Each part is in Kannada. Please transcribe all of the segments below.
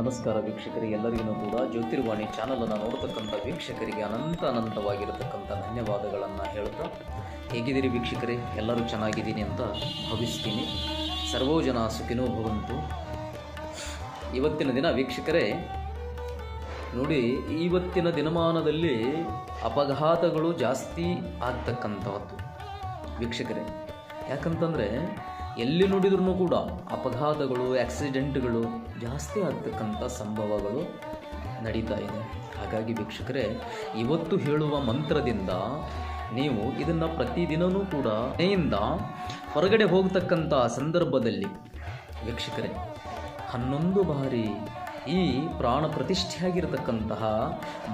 ನಮಸ್ಕಾರ ವೀಕ್ಷಕರಿಗೆ ಎಲ್ಲರಿಗೂ ಕೂಡ ಜ್ಯೋತಿರ್ವಾಣಿ ಚಾನಲನ್ನು ನೋಡ್ತಕ್ಕಂಥ ವೀಕ್ಷಕರಿಗೆ ಅನಂತ ಅನಂತವಾಗಿರತಕ್ಕಂಥ ಧನ್ಯವಾದಗಳನ್ನು ಹೇಳ್ತಾ ಹೇಗಿದ್ದೀರಿ ವೀಕ್ಷಕರೇ? ಎಲ್ಲರೂ ಚೆನ್ನಾಗಿದ್ದೀನಿ ಅಂತ ಭಾವಿಸ್ತೀನಿ. ಸರ್ವೋ ಜನ ಸುಖಿನೋ ಭವಂತು. ಇವತ್ತಿನ ದಿನ ವೀಕ್ಷಕರೇ, ನೋಡಿ, ಇವತ್ತಿನ ದಿನಮಾನದಲ್ಲಿ ಅಪಘಾತಗಳು ಜಾಸ್ತಿ ಆಗ್ತಕ್ಕಂಥವತ್ತು ವೀಕ್ಷಕರೇ. ಯಾಕಂತಂದರೆ ಎಲ್ಲಿ ನೋಡಿದ್ರೂ ಕೂಡ ಅಪಘಾತಗಳು ಆಕ್ಸಿಡೆಂಟ್ಗಳು ಜಾಸ್ತಿ ಆಗ್ತಕ್ಕಂಥ ಸಂಭವಗಳು ನಡೀತಾ ಇದೆ. ಹಾಗಾಗಿ ವೀಕ್ಷಕರೇ, ಇವತ್ತು ಹೇಳುವ ಮಂತ್ರದಿಂದ ನೀವು ಇದನ್ನು ಪ್ರತಿದಿನವೂ ಕೂಡ ಮನೆಯಿಂದ ಹೊರಗಡೆ ಹೋಗ್ತಕ್ಕಂಥ ಸಂದರ್ಭದಲ್ಲಿ ವೀಕ್ಷಕರೇ, ಹನ್ನೊಂದು ಬಾರಿ ಈ ಪ್ರಾಣ ಪ್ರತಿಷ್ಠೆಯಾಗಿರತಕ್ಕಂತಹ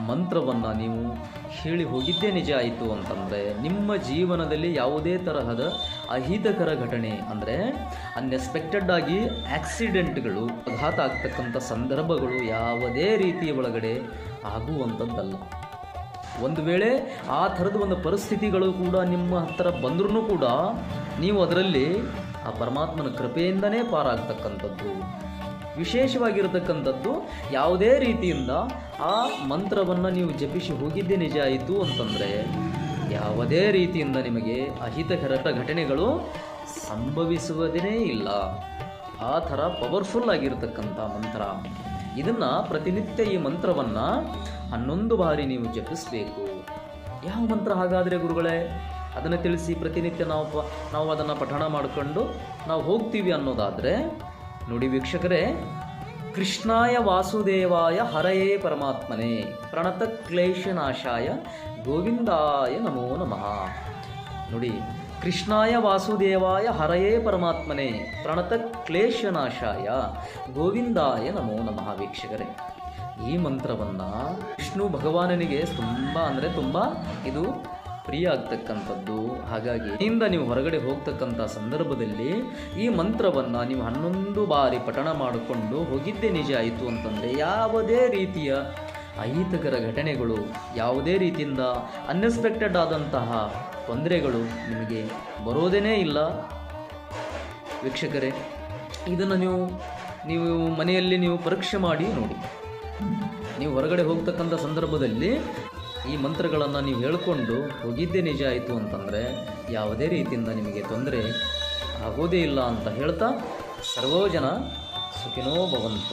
ಮಂತ್ರವನ್ನು ನೀವು ಹೇಳಿ ಹೋಗಿದ್ದೇ ನಿಜ ಆಯಿತು ಅಂತಂದರೆ, ನಿಮ್ಮ ಜೀವನದಲ್ಲಿ ಯಾವುದೇ ತರಹದ ಅಹಿತಕರ ಘಟನೆ ಅಂದರೆ ಅನ್ಎಕ್ಸ್ಪೆಕ್ಟೆಡ್ ಆಗಿ ಆಕ್ಸಿಡೆಂಟ್ಗಳು ಅಘಾತ ಆಗ್ತಕ್ಕಂಥ ಸಂದರ್ಭಗಳು ಯಾವುದೇ ರೀತಿಯ ಒಳಗಡೆ ಆಗುವಂಥದ್ದಲ್ಲ. ಒಂದು ವೇಳೆ ಆ ಥರದ ಒಂದು ಪರಿಸ್ಥಿತಿಗಳು ಕೂಡ ನಿಮ್ಮ ಹತ್ತಿರ ಬಂದ್ರೂ ಕೂಡ, ನೀವು ಅದರಲ್ಲಿ ಆ ಪರಮಾತ್ಮನ ಕೃಪೆಯಿಂದನೇ ಪಾರಾಗ್ತಕ್ಕಂಥದ್ದು. ವಿಶೇಷವಾಗಿರತಕ್ಕಂಥದ್ದು ಯಾವುದೇ ರೀತಿಯಿಂದ ಆ ಮಂತ್ರವನ್ನು ನೀವು ಜಪಿಸಿ ಹೋಗಿದ್ದೇ ನಿಜ ಆಯಿತು ಅಂತಂದರೆ ಯಾವುದೇ ರೀತಿಯಿಂದ ನಿಮಗೆ ಅಹಿತಕರ ಘಟನೆಗಳು ಸಂಭವಿಸುವುದೇ ಇಲ್ಲ. ಆ ಥರ ಪವರ್ಫುಲ್ ಆಗಿರತಕ್ಕಂಥ ಮಂತ್ರ. ಇದನ್ನು ಪ್ರತಿನಿತ್ಯ ಈ ಮಂತ್ರವನ್ನು ಹನ್ನೊಂದು ಬಾರಿ ನೀವು ಜಪಿಸಬೇಕು. ಯಾವ ಮಂತ್ರ ಹಾಗಾದರೆ ಗುರುಗಳೇ? ಅದನ್ನು ತಿಳಿಸಿ ಪ್ರತಿನಿತ್ಯ ನಾವು ನಾವು ಅದನ್ನು ಪಠಣ ಮಾಡಿಕೊಂಡು ನಾವು ಹೋಗ್ತೀವಿ ಅನ್ನೋದಾದರೆ ನೋಡಿ ವೀಕ್ಷಕರೇ, ಕೃಷ್ಣಾಯ ವಾಸುದೇವಾಯ ಹರಯೇ ಪರಮಾತ್ಮನೇ, ಪ್ರಣತ ಕ್ಲೇಶನಾಶಾಯ ಗೋವಿಂದಾಯ ನಮೋ ನಮಃ. ನೋಡಿ, ಕೃಷ್ಣಾಯ ವಾಸುದೇವಾಯ ಹರಯೇ ಪರಮಾತ್ಮನೇ, ಪ್ರಣತ ಕ್ಲೇಶನಾಶಾಯ ಗೋವಿಂದಾಯ ನಮೋ ನಮಃ ವೀಕ್ಷಕರೇ. ಈ ಮಂತ್ರವನ್ನು ವಿಷ್ಣು ಭಗವಾನನಿಗೆ ತುಂಬ ಅಂದರೆ ತುಂಬ ಇದು ಪ್ರಿಯ ಆಗ್ತಕ್ಕಂಥದ್ದು ಹಾಗಾಗಿ ಇಂದ ನೀವು ಹೊರಗಡೆ ಹೋಗ್ತಕ್ಕಂಥ ಸಂದರ್ಭದಲ್ಲಿ ಈ ಮಂತ್ರವನ್ನು ನೀವು ಹನ್ನೊಂದು ಬಾರಿ ಪಠಣ ಮಾಡಿಕೊಂಡು ಹೋಗಿದ್ದೇ ನಿಜ ಆಯಿತು ಅಂತಂದರೆ ಯಾವುದೇ ರೀತಿಯ ಅಹಿತಕರ ಘಟನೆಗಳು, ಯಾವುದೇ ರೀತಿಯಿಂದ ಅನ್ಎಕ್ಸ್ಪೆಕ್ಟೆಡ್ ಆದಂತಹ ತೊಂದರೆಗಳು ನಿಮಗೆ ಬರೋದೇ ಇಲ್ಲ. ವೀಕ್ಷಕರೇ, ಇದನ್ನು ನೀವು ನೀವು ಮನೆಯಲ್ಲಿ ನೀವು ಪರೀಕ್ಷೆ ಮಾಡಿ ನೋಡಿ. ನೀವು ಹೊರಗಡೆ ಹೋಗ್ತಕ್ಕಂಥ ಸಂದರ್ಭದಲ್ಲಿ ಈ ಮಂತ್ರಗಳನ್ನು ನೀವು ಹೇಳಿಕೊಂಡು ಹೋಗಿದ್ದೇ ನಿಜ ಆಯಿತು ಅಂತಂದರೆ ಯಾವುದೇ ರೀತಿಯಿಂದ ನಿಮಗೆ ತೊಂದರೆ ಆಗೋದೇ ಇಲ್ಲ ಅಂತ ಹೇಳ್ತಾ ಸರ್ವೋ ಜನ ಸುಖಿನೋ ಭವಂತು.